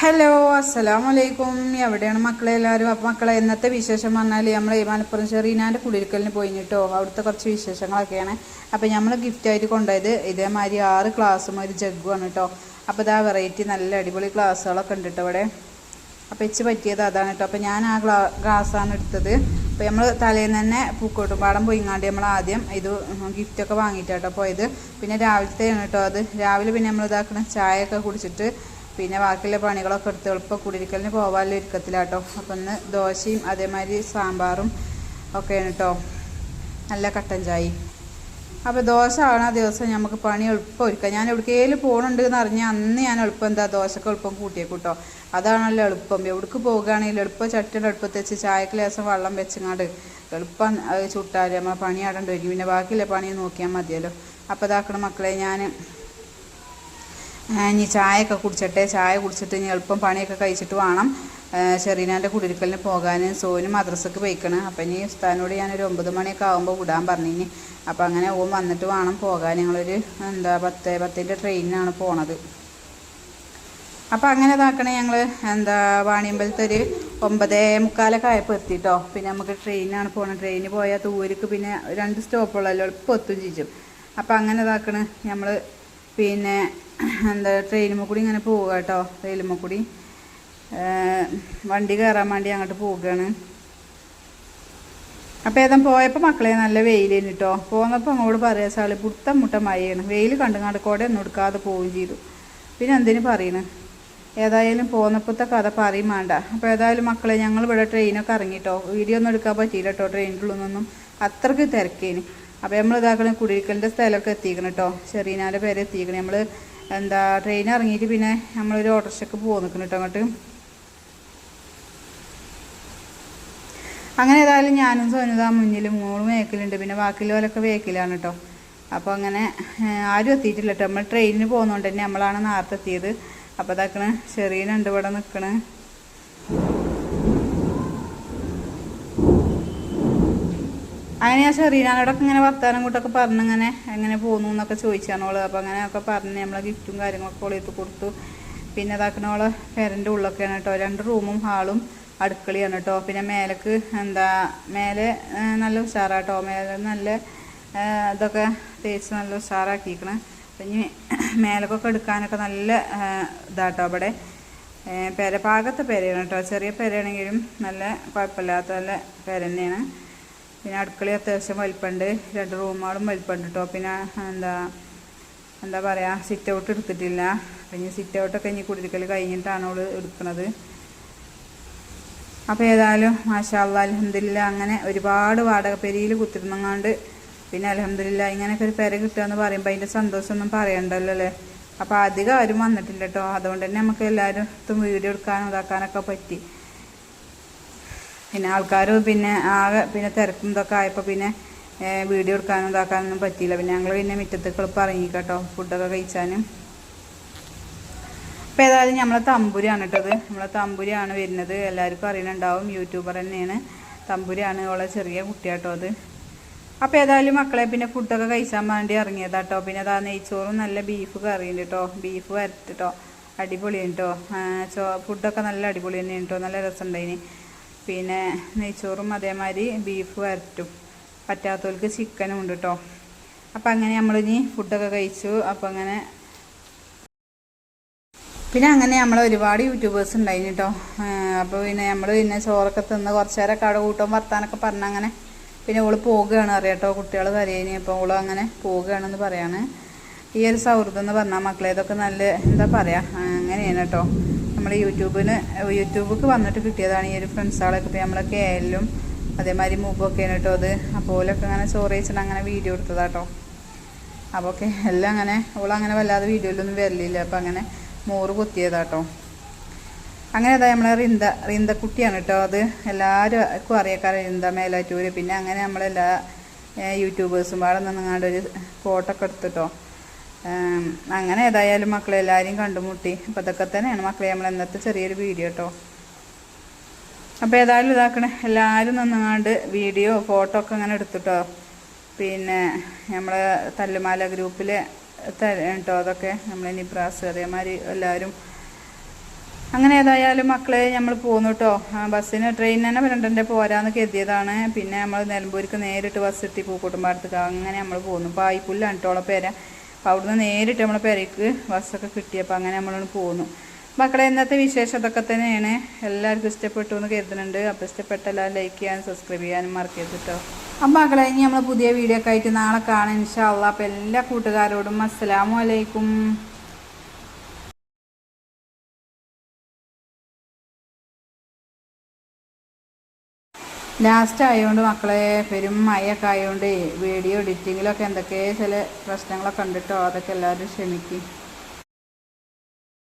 Hello അസ്സലാമു വലൈക്കും എവിടെയാണ് മക്കളെ എല്ലാവരും? അപ്പം മക്കളെ ഇന്നത്തെ വിശേഷം പറഞ്ഞാൽ നമ്മൾ മലപ്പുറം ചെറീനാന്റെ കുടിയിരിക്കലിന് പോയി കേട്ടോ അവിടുത്തെ കുറച്ച് വിശേഷങ്ങളൊക്കെയാണ്. അപ്പം നമ്മൾ ഗിഫ്റ്റായിട്ട് കൊണ്ടുപോയത് ഇതേമാതിരി ആറ് ക്ലാസ്സും ഒരു ആണ് കേട്ടോ അപ്പോൾ ഇതാ വെറൈറ്റി നല്ല അടിപൊളി ക്ലാസ്സുകളൊക്കെ ഉണ്ട് കേട്ടോ ഇവിടെ. അപ്പോൾ ഇച്ച് പറ്റിയത് അതാണ് കേട്ടോ അപ്പോൾ ഞാൻ ആ ഗ്ലാ ഗ്ലാസ്സാണ് എടുത്തത്. അപ്പോൾ നമ്മൾ തലേന്ന് തന്നെ പൂക്കോട്ടുംപാടം പോയിങ്ങാണ്ട് നമ്മൾ ആദ്യം ഇത് ഗിഫ്റ്റൊക്കെ വാങ്ങിയിട്ടാട്ടോ പോയത്. പിന്നെ രാവിലത്തെയാണ് കേട്ടോ അത്. രാവിലെ പിന്നെ നമ്മൾ ഇതാക്കണം ചായയൊക്കെ കുടിച്ചിട്ട് പിന്നെ ബാക്കിയുള്ള പണികളൊക്കെ എടുത്ത് എളുപ്പം കുടിയിരിക്കലിന് പോകാനുള്ള ഒരുക്കത്തിലാട്ടോ. അപ്പം ഇന്ന് ദോശയും അതേമാതിരി സാമ്പാറും ഒക്കെയാണ് കേട്ടോ നല്ല കട്ടൻ ചായ അപ്പോൾ ദോശ ആണ് ആ ദിവസം നമുക്ക് പണി എളുപ്പം ഒരുക്കാം. ഞാൻ എവിടേക്കേലും പോകണുണ്ട് എന്ന് അറിഞ്ഞാൽ അന്ന് ഞാൻ എളുപ്പം എന്താ ദോശക്ക് എളുപ്പം കൂട്ടിയേക്കും കേട്ടോ അതാണല്ലോ എളുപ്പം. എവിടേക്ക് പോകുകയാണെങ്കിൽ എളുപ്പം ചട്ടിയുടെ എളുപ്പത്ത് വെച്ച് ചായക്ക് ലേശം വെള്ളം വെച്ചങ്ങാണ്ട് എളുപ്പം ചുട്ടാൽ നമ്മൾ പണി ആടേണ്ടി വരും. പിന്നെ ബാക്കിയുള്ള പണി നോക്കിയാൽ മതിയല്ലോ. അപ്പോൾ ഇതാക്കണം മക്കളെ ഞാൻ ഇനി ചായയൊക്കെ കുടിച്ചിട്ടെ. ചായ കുടിച്ചിട്ട് ഇനി എളുപ്പം പണിയൊക്കെ കഴിച്ചിട്ട് വേണം. ഷെറീനാന്റെ കുടിയിരിക്കലിന് പോകാൻ സോനും മദ്രസക്ക് പോയിക്കണം. അപ്പം ഇനി ഉസ്താനോട് ഞാനൊരു ഒമ്പത് മണിയൊക്കെ ആകുമ്പോൾ വിടാൻ ഇനി. അപ്പം അങ്ങനെ ഓൻ വന്നിട്ട് വേണം പോകാൻ. ഞങ്ങളൊരു എന്താ പത്ത് പത്തിന്റെ ട്രെയിനിനാണ് പോണത്. അപ്പം അങ്ങനെ ഇതാക്കണേ ഞങ്ങൾ എന്താ വാണിയമ്പലത്തെ ഒരു ഒമ്പതേ മുക്കാലൊക്കെ ആയപ്പോൾ എത്തിട്ടോ. പിന്നെ നമുക്ക് ട്രെയിനിനാണ് പോകണം ട്രെയിനിന് പോയാൽ തൂരിക്ക് പിന്നെ രണ്ട് സ്റ്റോപ്പുള്ളല്ലോ എളുപ്പം എത്തും ചെയ്യും. അപ്പം അങ്ങനെ ഇതാക്കണേ. നമ്മൾ പിന്നെ എന്താ ട്രെയിനുമ്മ കൂടി ഇങ്ങനെ പോവുക കേട്ടോ ട്രെയിനുമ്മ കൂടി വണ്ടി കയറാൻ വേണ്ടി അങ്ങോട്ട് പോവുകയാണ്. അപ്പോൾ ഏതാ പോയപ്പോൾ മക്കളെ നല്ല വെയിലേന് കേട്ടോ പോന്നപ്പോൾ അങ്ങോട്ട് പറയാ സാളി പുത്തം മുട്ട മഴയാണ് വെയിൽ കണ്ടുങ്ങാണ്ട് കൂടെ ഒന്നും എടുക്കാതെ പോവുകയും ചെയ്തു. പിന്നെ എന്തിനു പറയണ്? ഏതായാലും പോന്നപ്പോഴത്തെ കഥ പറയും വേണ്ട അപ്പോൾ ഏതായാലും മക്കളെ ഞങ്ങൾ ഇവിടെ ട്രെയിനൊക്കെ ഇറങ്ങിട്ടോ. വീഡിയോ ഒന്നും എടുക്കാൻ പറ്റിയില്ല കേട്ടോ ട്രെയിനിലുള്ളൊന്നും അത്രയ്ക്ക് തിരക്കേന്. അപ്പോൾ നമ്മൾ ഇതാക്കണം കുടിയിരിക്കലിന്റെ സ്ഥലമൊക്കെ എത്തിക്കണം കേട്ടോ ചെറീനാന്റെ പേര് എത്തിക്കണം. നമ്മൾ എന്താ ട്രെയിൻ ഇറങ്ങിയിട്ട് പിന്നെ നമ്മളൊരു ഓട്ടോറിക്ഷയ്ക്ക് പോകും നിൽക്കണം കേട്ടോ അങ്ങോട്ട് അങ്ങനെ ഏതായാലും ഞാനും സോനുത മുന്നിൽ മൂന്ന് വേക്കിലുണ്ട് പിന്നെ ബാക്കിയുള്ളവരൊക്കെ വേക്കിലാണ് കേട്ടോ അപ്പോൾ അങ്ങനെ ആരും എത്തിയിട്ടില്ല കേട്ടോ നമ്മൾ ട്രെയിനിന് പോകുന്നതുകൊണ്ട് തന്നെ നമ്മളാണ് നേരത്തെ എത്തിയത്. അപ്പോൾ ഇതാക്കണ ചെറിയനുണ്ട് ഇവിടെ നിൽക്കണേ അങ്ങനെ ഞാൻ ഷെറീനാനോടൊക്കെ ഇങ്ങനെ വർത്താനം കൂട്ടൊക്കെ പറഞ്ഞിങ്ങനെ എങ്ങനെ പോന്നു എന്നൊക്കെ ചോദിച്ചാണ് ഓൾ. അപ്പോൾ അങ്ങനെയൊക്കെ പറഞ്ഞ് നമ്മളെ ഗിഫ്റ്റും കാര്യങ്ങളൊക്കെ ഓൾ എടുത്ത് കൊടുത്തു. പിന്നെ ഇതാക്കണ ഓളെ പേരന്റെ ഉള്ളൊക്കെയാണ് കേട്ടോ. രണ്ട് റൂമും ഹാളും അടുക്കളയാണ് കേട്ടോ. പിന്നെ മേലേക്ക് എന്താ മേലെ നല്ല ഉഷാറാട്ടോ. മേലെ നല്ല ഇതൊക്കെ തേച്ച് നല്ല ഉഷാറാക്കിയിരിക്കണം. പിന്നെ മേലക്കൊക്കെ എടുക്കാനൊക്കെ നല്ല ഇതാട്ടോ അവിടെ. പെര പാകത്തെ പേരയാണ് കേട്ടോ. ചെറിയ പേരയാണെങ്കിലും നല്ല കുഴപ്പമില്ലാത്ത നല്ല പെര തന്നെയാണ്. പിന്നെ അടുക്കള അത്യാവശ്യം വലിപ്പമുണ്ട്. രണ്ട് റൂമുകളും വലിപ്പമുണ്ട് കേട്ടോ പിന്നെ എന്താ എന്താ പറയുക സിറ്റ് ഔട്ട് എടുത്തിട്ടില്ല. പിന്നെ സിറ്റ് ഔട്ടൊക്കെ ഇനി കുടിരിക്കൽ കഴിഞ്ഞിട്ടാണ് അവൾ എടുക്കുന്നത് അപ്പോൾ ഏതായാലും മാഷാള്ള അലഹമില്ല അങ്ങനെ ഒരുപാട് വാടക പെരിയിൽ കുത്തിരുന്നങ്ങാണ്ട് പിന്നെ അലഹമില്ല ഇങ്ങനെയൊക്കെ ഒരു പെര കിട്ടുക എന്ന് പറയുമ്പോൾ അതിന്റെ സന്തോഷമൊന്നും പറയണ്ടല്ലോ അല്ലേ? അപ്പോൾ അധികം ആരും വന്നിട്ടില്ല കേട്ടോ അതുകൊണ്ട് തന്നെ നമുക്ക് എല്ലാവരും വീഡിയോ എടുക്കാനും ഇതാക്കാനൊക്കെ പറ്റി. പിന്നെ ആൾക്കാർ പിന്നെ ആകെ പിന്നെ തിരക്കും ഇതൊക്കെ ആയപ്പോൾ പിന്നെ വീഡിയോ എടുക്കാനും ഇതാക്കാനൊന്നും പറ്റിയില്ല. പിന്നെ ഞങ്ങൾ പിന്നെ മുറ്റത്തേക്ക് എളുപ്പം ഇറങ്ങി കേട്ടോ ഫുഡൊക്കെ കഴിച്ചാനും. അപ്പോൾ ഏതായാലും നമ്മളെ തമ്പുരിയാണ് കേട്ടത് നമ്മളെ തമ്പുരിയാണ് വരുന്നത്. എല്ലാവർക്കും അറിയണുണ്ടാവും. യൂട്യൂബർ തന്നെയാണ്. തമ്പുരിയാണ് ഓളെ ചെറിയ കുട്ടിയാട്ടോ അത് അപ്പോൾ ഏതായാലും മക്കളെ പിന്നെ ഫുഡൊക്കെ കഴിച്ചാൻ വേണ്ടി ഇറങ്ങിയതാട്ടോ. പിന്നെ അതാ നെയ്ച്ചോറും നല്ല ബീഫ് കറിയുണ്ട് കേട്ടോ. ബീഫ് വരത്തിട്ടോ അടിപൊളിയാണ് കേട്ടോ. ഫുഡൊക്കെ നല്ല അടിപൊളി തന്നെയാണ് കേട്ടോ. നല്ല രസമുണ്ടായിന്. പിന്നെ നെയ്ച്ചോറും അതേമാതിരി ബീഫ് വരട്ടും. പറ്റാത്തവർക്ക് ചിക്കനും ഉണ്ട് കേട്ടോ അപ്പം അങ്ങനെ നമ്മളിനി ഫുഡൊക്കെ കഴിച്ചു. അപ്പം അങ്ങനെ പിന്നെ അങ്ങനെ നമ്മൾ ഒരുപാട് യൂട്യൂബേഴ്സ് ഉണ്ടായിന് കേട്ടോ അപ്പോൾ പിന്നെ നമ്മൾ പിന്നെ ചോറൊക്കെ തിന്ന് കുറച്ച് നേരമൊക്കെ അവിടെ കൂട്ടും വർത്താനൊക്കെ പറഞ്ഞ അങ്ങനെ പിന്നെ ഓൾ പോകുകയാണ് അറിയാട്ടോ. കുട്ടികൾ കരയിനി അപ്പോൾ ഓൾ അങ്ങനെ പോകുകയാണെന്ന് പറയാണ്. ഈ ഒരു സൗഹൃദം എന്ന് പറഞ്ഞാൽ മക്കളെ ഇതൊക്കെ നല്ല എന്താ പറയുക അങ്ങനെയാണ് കേട്ടോ. നമ്മൾ യൂട്യൂബിന് യൂട്യൂബിലേക്ക് വന്നിട്ട് കിട്ടിയതാണ് ഈ ഒരു ഫ്രണ്ട്സുകളൊക്കെ ഇപ്പോൾ നമ്മളെ കെ എല്ലും അതേമാതിരി മൂപ്പൊക്കെയാണ് കേട്ടോ അത്. അപ്പോലൊക്കെ അങ്ങനെ ചോറ് വെച്ചിട്ട് അങ്ങനെ വീഡിയോ എടുത്തതാട്ടോ അപ്പോൾ എല്ലാം അങ്ങനെ ഓളങ്ങനെ വല്ലാതെ വീഡിയോയിലൊന്നും വരലില്ല. അപ്പോൾ അങ്ങനെ മോറ് കുത്തിയതാട്ടോ അങ്ങനെ അതാ നമ്മളെ റിന്ത റിന്തക്കുട്ടിയാണ് കേട്ടോ അത്. എല്ലാവർക്കും അറിയാക്കാറ് റിന്ത മേലാറ്റൂര്. പിന്നെ അങ്ങനെ നമ്മളെല്ലാ യൂട്യൂബേഴ്സും പാടെ നിന്നങ്ങാണ്ട് ഒരു ഫോട്ടോ ഒക്കെ എടുത്തിട്ടോ അങ്ങനെ ഏതായാലും മക്കളെ എല്ലാവരെയും കണ്ടുമുട്ടി. അപ്പോൾ അതൊക്കെ തന്നെയാണ് മക്കളെ നമ്മൾ ഇന്നത്തെ ചെറിയൊരു വീഡിയോ കേട്ടോ അപ്പോൾ ഏതായാലും ഇതാക്കണേ. എല്ലാവരും നിന്നുകൊണ്ട് വീഡിയോ ഫോട്ടോ ഒക്കെ അങ്ങനെ എടുത്തിട്ടോ. പിന്നെ നമ്മൾ തല്ലുമാല ഗ്രൂപ്പിൽ കേട്ടോ അതൊക്കെ നമ്മൾ നിബ്രാസ് അതേമാതിരി എല്ലാവരും അങ്ങനെ ഏതായാലും മക്കളെ നമ്മൾ പോന്നു കേട്ടോ ബസ്സിന് ട്രെയിൻ തന്നെ രണ്ടന്റെ പോരാന്ന് കരുതിയതാണ്. പിന്നെ നമ്മൾ നിലമ്പൂർക്ക് നേരിട്ട് ബസ് എത്തി പൂക്കൂട്ടുമ്പാടത്തേക്ക് അങ്ങനെ നമ്മൾ പോന്നു. പായ്പുല്ലാണ് കേട്ടോ പേര. അപ്പോൾ അവിടുന്ന് നേരിട്ട് നമ്മളെ പെരയ്ക്ക് ബസ്സൊക്കെ കിട്ടിയപ്പോൾ അങ്ങനെ നമ്മൾ പോന്നു. മക്കളെ ഇന്നത്തെ വിശേഷം അതൊക്കെ തന്നെയാണ്. എല്ലാവർക്കും ഇഷ്ടപ്പെട്ടു എന്ന് കരുതുന്നുണ്ട്. അപ്പോൾ ഇഷ്ടപ്പെട്ട എല്ലാവരും ലൈക്ക് ചെയ്യാനും സബ്സ്ക്രൈബ് ചെയ്യാനും മറക്കരുത് കേട്ടോ അപ്പം മക്കളെ ഇനി നമ്മൾ പുതിയ വീഡിയോ ഒക്കെ ആയിട്ട് നാളെ കാണാം അള്ളാ. അപ്പോൾ എല്ലാ കൂട്ടുകാരോടും അസ്സലാമു ലാസ്റ്റ് ആയതുകൊണ്ട് മക്കളെ പെരും മയൊക്കെ ആയതുകൊണ്ട് വീഡിയോ എഡിറ്റിങ്ങിലൊക്കെ എന്തൊക്കെ ചില പ്രശ്നങ്ങളൊക്കെ ഉണ്ട് കേട്ടോ അതൊക്കെ എല്ലാവരും ക്ഷമിക്കും.